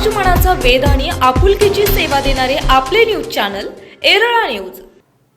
समाजमनाचा वेध आणि आपुलकीची सेवा देणारे आपले news channel Erala news.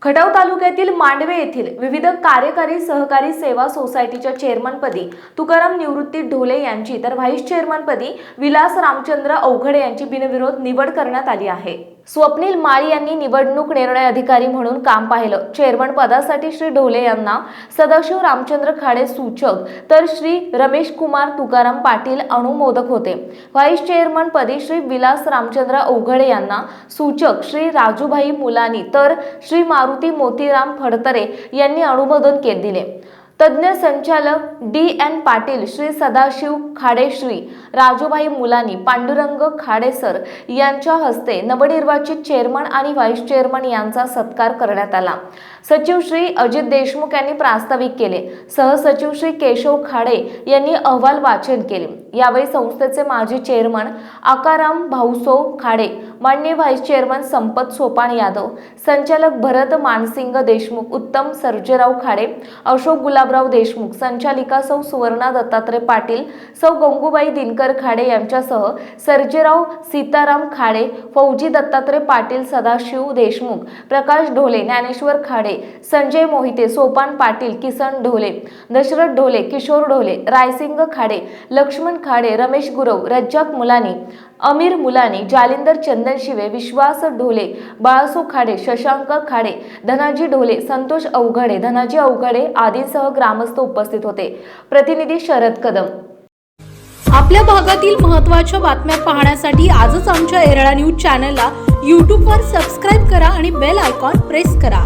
Khatav तालुक्यातील मांडवे येथील विविध कार्यकारी सहकारी सेवा सोसायटीच्या चेअरमनपदी तुकाराम निवृत्ती ढोले यांची तर व्हाईस चेअरमनपदी विलास रामचंद्र अवघडे यांची बिनविरोध निवड करण्यात आली आहे. स्वप्नील माळी यांनी निवडणूक निर्णय अधिकारी म्हणून काम पाहिलं. चेअरमन पदासाठी श्री ढोले यांना सदाशिव रामचंद्र खाडे सूचक तर श्री रमेश कुमार तुकाराम पाटील अनुमोदक होते. व्हाईस चेअरमन पदी श्री विलास रामचंद्र ओघळे यांना सूचक श्री राजूभाई मुलानी तर श्री मारुती मोतीराम फडतरे यांनी अनुमोदन केले दिले. तज्ज्ञ संचालक डी एन पाटील श्री सदाशिव खाडेश्री राजूभाई मुलानी पांडुरंग खाडेसर यांच्या हस्ते नवनिर्वाचित चेअरमन आणि व्हाईस चेअरमन यांचा सत्कार करण्यात आला. सचिव श्री अजित देशमुख यांनी प्रास्ताविक केले. सहसचिव श्री केशव खाडे यांनी अहवाल वाचन केले. यावेळी संस्थेचे माजी चेअरमन आकाराम भाऊसो खाडे मान्य व्हाईस चेअरमन संपत सोपान यादव संचालक भरत मानसिंग देशमुख उत्तम सर्जेराव खाडे अशोक गुलाबराव देशमुख संचालिका सौ सुवर्णा दत्तात्रय पाटील सौ गंगूबाई दिनकर खाडे यांच्यासह सर्जेराव सीताराम खाडे फौजी दत्तात्रय पाटील सदाशिव देशमुख प्रकाश ढोले ज्ञानेश्वर खाडे संजय मोहिते सोपान पाटील किसन ढोले दशरथ ढोले किशोर ढोले रायसिंग खाडे लक्ष्मण खाडे रमेश गुरव रज्जाक मुलानी अमीर मुलानी जालिंदर चंदन शिवे विश्वास ढोले बाळासो खाडे शशांक खाडे धनाजी ढोले संतोष अवघडे धनाजी अवघडे आदींसह ग्रामस्थ उपस्थित होते. प्रतिनिधी शरद कदम. आपल्या भागातील महत्त्वाच्या बातम्या पाहण्यासाठी आजच आमच्या एरळा न्यूज चॅनलला यूट्यूबवर सबस्क्राईब करा आणि बेल आयकॉन प्रेस करा.